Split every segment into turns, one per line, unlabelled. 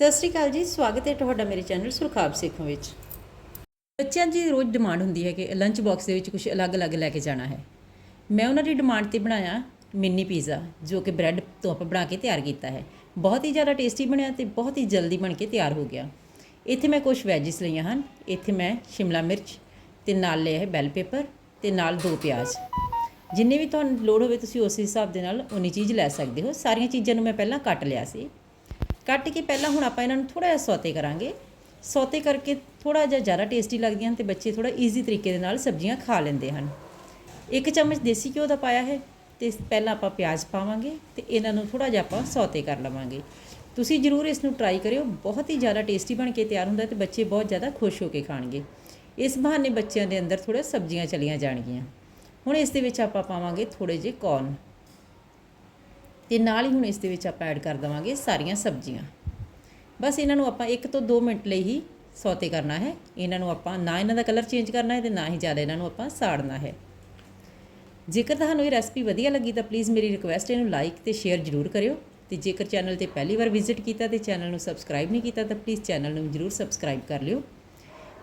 ਸਤਿ ਸ਼੍ਰੀ ਅਕਾਲ ਜੀ, ਸਵਾਗਤ ਹੈ ਤੁਹਾਡਾ ਮੇਰੇ ਚੈਨਲ ਸੁਰਖਾਬ ਸਿੱਖਾਂ ਵਿੱਚ। ਬੱਚਿਆਂ ਦੀ ਰੋਜ਼ ਡਿਮਾਂਡ ਹੁੰਦੀ ਹੈ ਕਿ ਲੰਚ ਬਾਕਸ ਦੇ ਵਿੱਚ ਕੁਝ ਅਲੱਗ-ਅਲੱਗ ਲੈ ਕੇ ਜਾਣਾ ਹੈ। ਮੈਂ ਉਹਨਾਂ ਦੀ ਡਿਮਾਂਡ ਤੇ ਬਣਾਇਆ ਮਿੰਨੀ ਪੀਜ਼ਾ, ਜੋ ਕਿ ਬ੍ਰੈਡ ਤੋਂ ਆਪਾਂ ਬਣਾ ਕੇ ਤਿਆਰ ਕੀਤਾ ਹੈ। ਬਹੁਤ ਹੀ ਜ਼ਿਆਦਾ ਟੇਸਟੀ ਬਣਿਆ ਤੇ ਬਹੁਤ ਹੀ ਜਲਦੀ ਬਣ ਕੇ ਤਿਆਰ ਹੋ ਗਿਆ। ਇੱਥੇ ਮੈਂ ਕੁਝ ਵੈਜਿਸ ਲਈਆਂ ਹਨ। ਇੱਥੇ ਮੈਂ ਸ਼ਿਮਲਾ ਮਿਰਚ ਤੇ ਨਾਲ ਲਿਆ ਹੈ ਬੈਲ ਪੇਪਰ ਤੇ ਨਾਲ ਦੋ ਪਿਆਜ਼। ਜਿੰਨੇ ਵੀ ਤੁਹਾਨੂੰ ਲੋੜ ਹੋਵੇ ਤੁਸੀਂ ਉਸ ਹਿਸਾਬ ਦੇ ਨਾਲ ਉਨੀ ਚੀਜ਼ ਲੈ ਸਕਦੇ ਹੋ। ਸਾਰੀਆਂ ਚੀਜ਼ਾਂ ਨੂੰ ਮੈਂ ਪਹਿਲਾਂ ਕੱਟ ਲਿਆ ਸੀ। ਕੱਟ ਕੇ ਪਹਿਲਾਂ ਹੁਣ ਆਪਾਂ ਇਹਨਾਂ ਨੂੰ ਥੋੜਾ ਜਿਹਾ ਸੌਤੇ ਕਰਾਂਗੇ। ਸੌਤੇ ਕਰਕੇ ਥੋੜਾ ਜਿਹਾ ਜ਼ਿਆਦਾ ਟੇਸਟੀ ਲੱਗਦੀਆਂ ਹਨ ਤੇ ਬੱਚੇ ਥੋੜਾ ਈਜ਼ੀ ਤਰੀਕੇ ਦੇ ਨਾਲ ਸਬਜ਼ੀਆਂ ਖਾ ਲੈਂਦੇ ਹਨ। ਇੱਕ ਚਮਚ ਦੇਸੀ ਘਿਓ ਦਾ ਪਾਇਆ ਹੈ ਤੇ ਪਹਿਲਾਂ ਆਪਾਂ ਪਿਆਜ਼ ਪਾਵਾਂਗੇ ਤੇ ਇਹਨਾਂ ਨੂੰ ਥੋੜਾ ਜਿਹਾ ਆਪਾਂ ਸੌਤੇ ਕਰ ਲਵਾਂਗੇ। ਤੁਸੀਂ ਜਰੂਰ ਇਸ ਨੂੰ ਟਰਾਈ ਕਰਿਓ, ਬਹੁਤ ਹੀ ਜ਼ਿਆਦਾ ਟੇਸਟੀ ਬਣ ਕੇ ਤਿਆਰ ਹੁੰਦਾ ਤੇ ਬੱਚੇ ਬਹੁਤ ਜ਼ਿਆਦਾ ਖੁਸ਼ ਹੋ ਕੇ ਖਾਣਗੇ। ਇਸ ਬਹਾਨੇ ਬੱਚਿਆਂ ਦੇ ਅੰਦਰ ਥੋੜਾ ਸਬਜ਼ੀਆਂ ਚਲੀਆਂ ਜਾਣਗੀਆਂ। ਹੁਣ ਇਸ ਦੇ ਵਿੱਚ ਆਪਾਂ ਪਾਵਾਂਗੇ ਥੋੜੇ ਜਿਹੇ ਕੌਰਨ ਤੇ ਨਾਲ ਹੀ ਹੁਣ ਇਸ ਦੇ ਵਿੱਚ ਆਪਾਂ ਐਡ ਕਰ ਦਵਾਂਗੇ ਸਾਰੀਆਂ ਸਬਜ਼ੀਆਂ। ਬਸ ਇਹਨਾਂ ਨੂੰ ਆਪਾਂ 1 ਤੋਂ 2 ਮਿੰਟ ਲਈ ਹੀ ਸੌਤੇ ਕਰਨਾ ਹੈ। ਇਹਨਾਂ ਨੂੰ ਆਪਾਂ ਨਾ ਇਹਨਾਂ ਦਾ ਕਲਰ ਚੇਂਜ ਕਰਨਾ ਹੈ ਤੇ ਨਾ ਹੀ ਜ਼ਿਆਦਾ ਇਹਨਾਂ ਨੂੰ ਆਪਾਂ ਸਾੜਨਾ ਹੈ। ਜੇਕਰ ਤੁਹਾਨੂੰ ਇਹ ਰੈਸਪੀ ਵਧੀਆ ਲੱਗੀ ਤਾਂ ਪਲੀਜ਼ ਮੇਰੀ ਰਿਕੁਐਸਟ ਇਹਨੂੰ ਲਾਈਕ ਤੇ ਸ਼ੇਅਰ ਜ਼ਰੂਰ ਕਰਿਓ। ਤੇ ਜੇਕਰ ਚੈਨਲ ਤੇ ਪਹਿਲੀ ਵਾਰ ਵਿਜ਼ਿਟ ਕੀਤਾ ਤੇ ਚੈਨਲ ਨੂੰ ਸਬਸਕ੍ਰਾਈਬ ਨਹੀਂ ਕੀਤਾ ਤਾਂ ਪਲੀਜ਼ ਚੈਨਲ ਨੂੰ ਜ਼ਰੂਰ ਸਬਸਕ੍ਰਾਈਬ ਕਰ ਲਿਓ।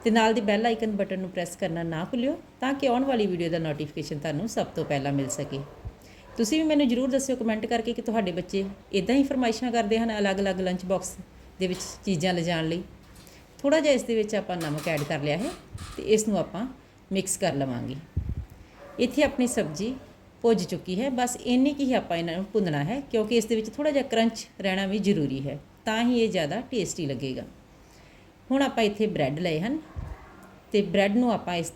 ਤੇ ਨਾਲ ਦੀ ਬੈਲ ਆਈਕਨ ਬਟਨ ਨੂੰ ਪ੍ਰੈਸ ਕਰਨਾ ਨਾ ਭੁੱਲਿਓ ਤਾਂ ਕਿ ਆਉਣ ਵਾਲੀ ਵੀਡੀਓ ਦਾ ਨੋਟੀਫਿਕੇਸ਼ਨ ਤੁਹਾਨੂੰ ਸਭ ਤੋਂ ਪਹਿਲਾਂ ਮਿਲ ਸਕੇ। ਤੁਸੀਂ ਵੀ ਮੈਨੂੰ ਜਰੂਰ ਦੱਸਿਓ ਕਮੈਂਟ ਕਰਕੇ ਕਿ ਤੁਹਾਡੇ ਬੱਚੇ ਇਦਾਂ ਹੀ ਫਰਮਾਇਸ਼ਾਂ ਕਰਦੇ ਹਨ ਅਲੱਗ-ਅਲੱਗ ਲੰਚ ਬਾਕਸ ਦੇ ਵਿੱਚ ਚੀਜ਼ਾਂ ਲਿਜਾਣ ਲਈ। ਥੋੜਾ ਜਿਹਾ ਇਸ ਦੇ ਵਿੱਚ ਆਪਾਂ ਨਮਕ ਐਡ ਕਰ ਲਿਆ ਹੈ ਤੇ ਇਸ ਨੂੰ ਆਪਾਂ ਮਿਕਸ ਕਰ ਲਵਾਂਗੇ। ਇੱਥੇ ਆਪਣੀ ਸਬਜ਼ੀ ਭੁੱਜ ਚੁੱਕੀ ਹੈ, ਬਸ ਇੰਨੀ ਕੀ ਹੀ ਆਪਾਂ ਇਹਨਾਂ ਨੂੰ ਭੁੰਨਣਾ ਹੈ ਕਿਉਂਕਿ ਇਸ ਦੇ ਵਿੱਚ ਥੋੜਾ ਜਿਹਾ ਕਰੰਚ ਰਹਿਣਾ ਵੀ ਜ਼ਰੂਰੀ ਹੈ, ਤਾਂ ਹੀ ਇਹ ਜ਼ਿਆਦਾ ਟੇਸਟੀ ਲੱਗੇਗਾ। ਹੁਣ ਆਪਾਂ ਇੱਥੇ ਬ੍ਰੈਡ ਲਏ ਹਨ ਤੇ ਬ੍ਰੈਡ ਨੂੰ ਆਪਾਂ ਇਸ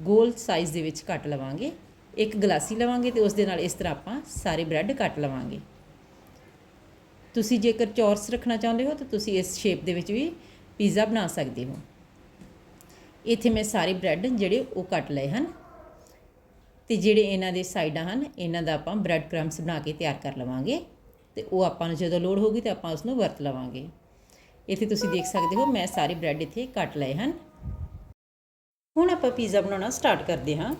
ਗੋਲ ਸਾਈਜ਼ ਦੇ ਵਿੱਚ ਕੱਟ ਲਵਾਂਗੇ। ਇੱਕ ਗਲਾਸੀ ਲਵਾਂਗੇ ਤੇ ਉਸ ਦੇ ਨਾਲ ਇਸ ਤਰ੍ਹਾਂ ਆਪਾਂ ਸਾਰੇ ਬ੍ਰੈਡ ਕੱਟ ਲਵਾਂਗੇ। ਤੁਸੀਂ ਜੇਕਰ ਚੌਰਸ ਰੱਖਣਾ ਚਾਹੁੰਦੇ ਹੋ ਤਾਂ ਤੁਸੀਂ ਇਸ ਸ਼ੇਪ ਦੇ ਵਿੱਚ ਵੀ ਪੀਜ਼ਾ ਬਣਾ ਸਕਦੇ ਹੋ। ਇੱਥੇ ਮੈਂ ਸਾਰੇ ਬ੍ਰੈਡ ਜਿਹੜੇ ਉਹ ਕੱਟ ਲਏ ਹਨ ਤੇ ਜਿਹੜੇ ਇਹਨਾਂ ਦੇ ਸਾਈਡਾਂ ਹਨ, ਇਹਨਾਂ ਦਾ ਆਪਾਂ ਬ੍ਰੈਡ ਕ੍ਰੰਬਸ ਬਣਾ ਕੇ ਤਿਆਰ ਕਰ ਲਵਾਂਗੇ ਤੇ ਉਹ ਆਪਾਂ ਨੂੰ ਜਦੋਂ ਲੋੜ ਹੋਊਗੀ ਤੇ ਆਪਾਂ ਉਸ ਨੂੰ ਵਰਤ ਲਵਾਂਗੇ। ਇੱਥੇ ਤੁਸੀਂ ਦੇਖ ਸਕਦੇ ਹੋ ਮੈਂ ਸਾਰੇ ਬ੍ਰੈਡ ਇੱਥੇ ਕੱਟ ਲਏ ਹਨ। ਹੁਣ ਆਪਾਂ ਪੀਜ਼ਾ ਬਣਾਉਣਾ ਸਟਾਰਟ ਕਰਦੇ ਹਾਂ।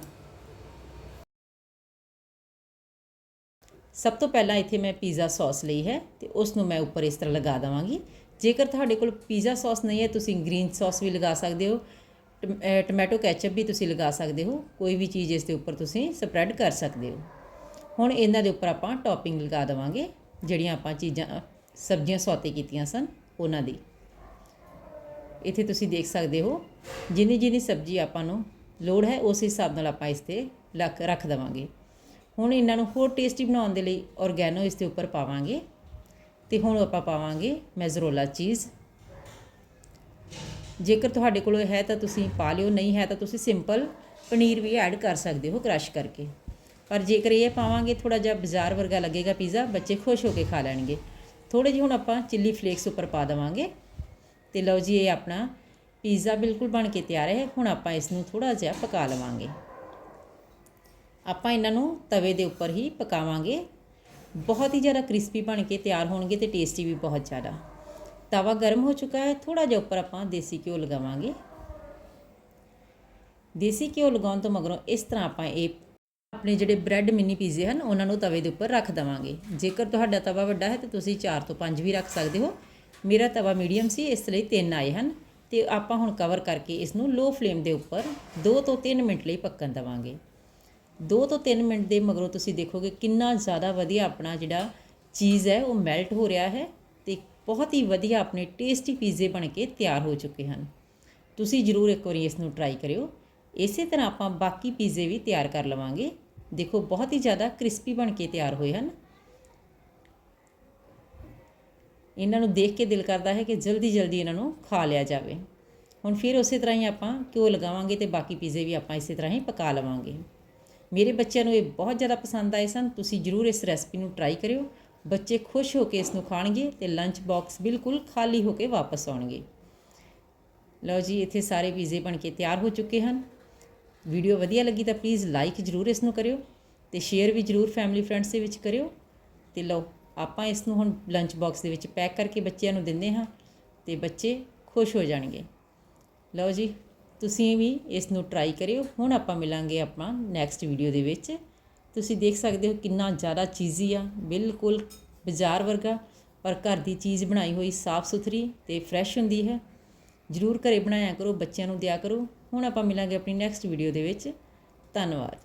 ਸਭ ਤੋਂ ਪਹਿਲਾਂ ਇੱਥੇ ਮੈਂ ਪੀਜ਼ਾ ਸੌਸ ਲਈ ਹੈ ਤੇ ਉਸ ਨੂੰ ਮੈਂ ਉੱਪਰ ਇਸ ਤਰ੍ਹਾਂ ਲਗਾ ਦਵਾਂਗੀ। ਜੇਕਰ ਤੁਹਾਡੇ ਕੋਲ ਪੀਜ਼ਾ ਸੌਸ ਨਹੀਂ ਹੈ, ਤੁਸੀਂ ਗ੍ਰੀਨ ਸੌਸ ਵੀ ਲਗਾ ਸਕਦੇ ਹੋ, ਟਮ- ਟੋਮੈਟੋ ਕੈਚਅਪ ਵੀ ਤੁਸੀਂ ਲਗਾ ਸਕਦੇ ਹੋ, ਕੋਈ ਵੀ ਚੀਜ਼ ਇਸ ਦੇ ਉੱਪਰ ਤੁਸੀਂ ਸਪਰੈਡ ਕਰ ਸਕਦੇ ਹੋ। ਹੁਣ ਇਹਨਾਂ ਦੇ ਉੱਪਰ ਆਪਾਂ ਟੌਪਿੰਗ ਲਗਾ ਦੇਵਾਂਗੇ, ਜਿਹੜੀਆਂ ਆਪਾਂ ਚੀਜ਼ਾਂ, ਸਬਜ਼ੀਆਂ ਸੌਤੇ ਕੀਤੀਆਂ ਸਨ, ਉਹਨਾਂ ਦੀ। ਇੱਥੇ ਤੁਸੀਂ ਦੇਖ ਸਕਦੇ ਹੋ ਜਿੰਨੀ ਜਿੰਨੀ ਸਬਜ਼ੀ ਆਪਾਂ ਨੂੰ ਲੋੜ ਹੈ, ਉਸ ਹਿਸਾਬ ਨਾਲ ਆਪਾਂ ਇਸ ਤੇ ਲੱਕ, ਰੱਖ ਦੇਵਾਂਗੇ। ਹੁਣ ਇਹਨਾਂ ਨੂੰ ਹੋਰ ਟੇਸਟੀ ਬਣਾਉਣ ਦੇ ਲਈ ਔਰਗੈਨੋ ਇਸ ਦੇ ਉੱਪਰ ਪਾਵਾਂਗੇ। ਤੇ ਹੁਣ ਆਪਾਂ ਪਾਵਾਂਗੇ ਮੈਜ਼ਰੋਲਾ ਚੀਜ਼। ਜੇਕਰ ਤੁਹਾਡੇ ਕੋਲ ਹੈ ਤਾਂ ਤੁਸੀਂ ਪਾ ਲਿਓ, ਨਹੀਂ ਹੈ ਤਾਂ ਤੁਸੀਂ ਸਿੰਪਲ ਪਨੀਰ ਵੀ ਐਡ ਕਰ ਸਕਦੇ ਹੋ ਕ੍ਰਸ਼ ਕਰਕੇ। ਪਰ ਜੇਕਰ ਇਹ ਪਾਵਾਂਗੇ ਥੋੜਾ ਜਿਹਾ ਬਾਜ਼ਾਰ ਵਰਗਾ ਲੱਗੇਗਾ ਪੀਜ਼ਾ ਬੱਚੇ ਖੁਸ਼ ਹੋ ਕੇ ਖਾ ਲੈਣਗੇ। ਥੋੜੇ ਜਿਹੇ ਹੁਣ ਆਪਾਂ ਚਿੱਲੀ ਫਲੇਕਸ ਉੱਪਰ ਪਾ ਦੇਵਾਂਗੇ। ਤੇ ਲਓ ਜੀ, ਇਹ ਆਪਣਾ ਪੀਜ਼ਾ ਬਿਲਕੁਲ ਬਣ ਕੇ ਤਿਆਰ ਹੈ। ਹੁਣ ਆਪਾਂ ਇਸ ਨੂੰ ਥੋੜਾ ਜਿਹਾ ਪਕਾ ਲਵਾਂਗੇ। ਆਪਾਂ ਇਹਨਾਂ ਨੂੰ ਤਵੇ ਦੇ ਉੱਪਰ ਹੀ ਪਕਾਵਾਂਗੇ। ਬਹੁਤ ਹੀ ਜ਼ਿਆਦਾ ਕ੍ਰਿਸਪੀ ਬਣ ਕੇ ਤਿਆਰ ਹੋਣਗੇ ਤੇ ਟੇਸਟੀ ਵੀ ਬਹੁਤ ਜ਼ਿਆਦਾ। ਤਵਾ ਗਰਮ ਹੋ ਚੁੱਕਾ ਹੈ ਥੋੜਾ ਜਿਹਾ ਉੱਪਰ ਆਪਾਂ ਦੇਸੀ ਘਿਓ ਲਗਾਵਾਂਗੇ। ਦੇਸੀ ਘਿਓ ਲਗਾਉਣ ਤੋਂ ਮਗਰੋਂ ਇਸ ਤਰ੍ਹਾਂ ਆਪਾਂ ਇਹ ਆਪਣੇ ਜਿਹੜੇ ਬ੍ਰੈਡ ਮਿੰਨੀ ਪੀਜ਼ੇ ਹਨ, ਉਹਨਾਂ ਨੂੰ ਤਵੇ ਦੇ ਉੱਪਰ ਰੱਖ ਦਵਾਂਗੇ। ਜੇਕਰ ਤੁਹਾਡਾ ਤਵਾ ਵੱਡਾ ਹੈ ਤਾਂ ਤੁਸੀਂ 4 ਤੋਂ 5 ਵੀ ਰੱਖ ਸਕਦੇ ਹੋ। ਮੇਰਾ ਤਵਾ ਮੀਡੀਅਮ ਸੀ, ਇਸ ਲਈ ਤਿੰਨ ਆਏ ਹਨ ਤੇ ਆਪਾਂ ਹੁਣ ਕਵਰ ਕਰਕੇ ਇਸ ਨੂੰ ਲੋ ਫਲੇਮ ਦੇ ਉੱਪਰ 2 ਤੋਂ 3 ਮਿੰਟ ਲਈ ਪੱਕਣ ਦਵਾਂਗੇ। 2 ਤੋਂ 3 ਮਿੰਟ ਦੇ ਮਗਰੋਂ ਤੁਸੀਂ ਦੇਖੋਗੇ ਕਿੰਨਾ ਜ਼ਿਆਦਾ ਵਧੀਆ ਆਪਣਾ ਜਿਹੜਾ ਚੀਜ਼ ਹੈ, ਉਹ ਮੈਲਟ ਹੋ ਰਿਹਾ ਹੈ ਤੇ ਬਹੁਤ ਹੀ ਵਧੀਆ ਆਪਣੇ ਟੇਸਟੀ ਪੀਜ਼ੇ ਬਣ ਕੇ ਤਿਆਰ ਹੋ ਚੁੱਕੇ ਹਨ। ਤੁਸੀਂ ਜ਼ਰੂਰ ਇੱਕ ਵਾਰੀ ਇਸ ਨੂੰ ਟਰਾਈ ਕਰਿਓ। ਇਸੇ ਤਰ੍ਹਾਂ ਆਪਾਂ ਬਾਕੀ ਪੀਜ਼ੇ ਵੀ ਤਿਆਰ ਕਰ ਲਵਾਂਗੇ। ਦੇਖੋ, ਬਹੁਤ ਹੀ ਜ਼ਿਆਦਾ ਕ੍ਰਿਸਪੀ ਬਣ ਕੇ ਤਿਆਰ ਹੋਏ ਹਨ। ਇਹਨਾਂ ਨੂੰ ਦੇਖ ਕੇ ਦਿਲ ਕਰਦਾ ਹੈ ਕਿ ਜਲਦੀ ਜਲਦੀ ਇਹਨਾਂ ਨੂੰ ਖਾ ਲਿਆ ਜਾਵੇ। ਹੁਣ ਫਿਰ ਉਸੇ ਤਰ੍ਹਾਂ ਹੀ ਆਪਾਂ ਘਿਓ ਲਗਾਵਾਂਗੇ ਤੇ ਬਾਕੀ ਪੀਜ਼ੇ ਵੀ ਆਪਾਂ ਇਸੇ ਤਰ੍ਹਾਂ ਹੀ ਪਕਾ ਲਵਾਂਗੇ। ਮੇਰੇ ਬੱਚਿਆਂ ਨੂੰ ਇਹ ਬਹੁਤ ਜ਼ਿਆਦਾ ਪਸੰਦ ਆਏ ਸਨ, ਤੁਸੀਂ ਜਰੂਰ ਇਸ ਰੈਸਪੀ ਨੂੰ ਟਰਾਈ ਕਰਿਓ। ਬੱਚੇ ਖੁਸ਼ ਹੋ ਕੇ ਇਸ ਨੂੰ ਖਾਣਗੇ ਤੇ ਲੰਚ ਬਾਕਸ ਬਿਲਕੁਲ ਖਾਲੀ ਹੋ ਕੇ ਵਾਪਸ ਆਉਣਗੇ। ਲਓ ਜੀ, ਇੱਥੇ ਸਾਰੇ ਪੀਜ਼ੇ ਬਣ ਕੇ ਤਿਆਰ ਹੋ ਚੁੱਕੇ ਹਨ। ਵੀਡੀਓ ਵਧੀਆ ਲੱਗੀ ਤਾਂ ਪਲੀਜ਼ ਲਾਈਕ ਜਰੂਰ ਇਸ ਨੂੰ ਕਰਿਓ ਤੇ ਸ਼ੇਅਰ ਵੀ ਜਰੂਰ ਫੈਮਿਲੀ ਫਰੈਂਡਸ ਦੇ ਵਿੱਚ ਕਰਿਓ। ਤੇ ਲਓ, ਆਪਾਂ ਇਸ ਨੂੰ ਹੁਣ ਲੰਚ ਬਾਕਸ ਦੇ ਵਿੱਚ ਪੈਕ ਕਰਕੇ ਬੱਚਿਆਂ ਨੂੰ ਦਿੰਦੇ ਹਾਂ ਤੇ ਬੱਚੇ ਖੁਸ਼ ਹੋ ਜਾਣਗੇ। ਲਓ ਜੀ ਤੁਸੀਂ ਵੀ ਇਸ ਨੂੰ ਟਰਾਈ ਕਰਿਓ। ਹੁਣ ਆਪਾਂ ਮਿਲਾਂਗੇ ਆਪਾਂ ਨੈਕਸਟ ਵੀਡੀਓ ਦੇ ਵਿੱਚ। ਤੁਸੀਂ ਦੇਖ ਸਕਦੇ ਹੋ ਕਿੰਨਾ ਜ਼ਿਆਦਾ ਚੀਜ਼ੀ ਆ। ਬਿਲਕੁਲ ਬਾਜ਼ਾਰ ਵਰਗਾ। ਪਰ ਘਰ ਦੀ ਚੀਜ਼ ਬਣਾਈ ਹੋਈ ਸਾਫ਼ ਸੁਥਰੀ ਤੇ ਫਰੈਸ਼ ਹੁੰਦੀ ਹੈ। ਜਰੂਰ ਘਰੇ ਬਣਾਇਆ ਕਰੋ, ਬੱਚਿਆਂ ਨੂੰ ਦਿਆ ਕਰੋ। ਹੁਣ ਆਪਾਂ ਮਿਲਾਂਗੇ ਆਪਣੀ ਨੈਕਸਟ ਵੀਡੀਓ ਦੇ ਵਿੱਚ। ਧੰਨਵਾਦ।